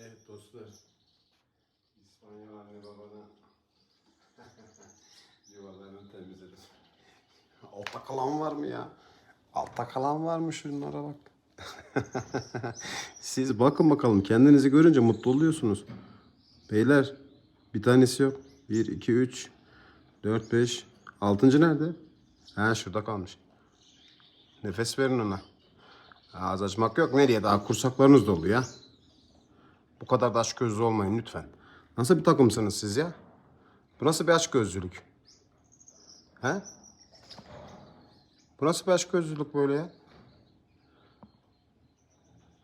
Evet dostlar. İspanyol anne babadan yuvalarını temizledim. Altta kalan var mı ya? Altta kalan var mı şunlara bak. Siz bakın bakalım kendinizi görünce mutlu oluyorsunuz. Beyler bir tanesi yok. 1, 2, 3, 4, 5. Altıncı nerede? Ha şurada kalmış. Nefes verin ona. Ağız açmak yok. Nereye? Daha kursaklarınız dolu ya. Bu kadar da açgözlü olmayın lütfen. Nasıl bir takımsınız siz ya? Bu nasıl bir açgözlülük? He? Bu nasıl bir açgözlülük böyle ya?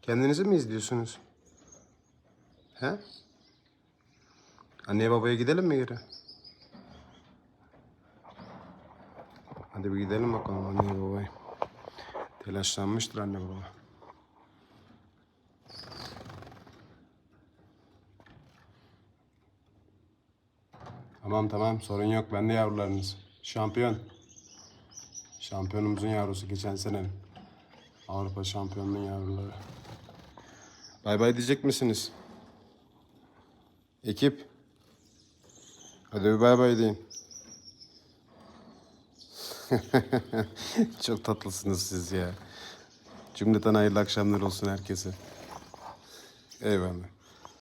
Kendinizi mi izliyorsunuz? He? Anneye babaya gidelim mi geri? Hadi bir gidelim bakalım anneye babaya. Telaşlanmıştır anne baba. Tamam tamam sorun yok. Ben de yavrularınız. Şampiyon. Şampiyonumuzun yavrusu geçen senenin. Avrupa şampiyonunun yavruları. Bay bay diyecek misiniz? Ekip. Hadi bir bay bay deyin. Çok tatlısınız siz ya. Cümleten hayırlı akşamlar olsun herkese. Eyvallah.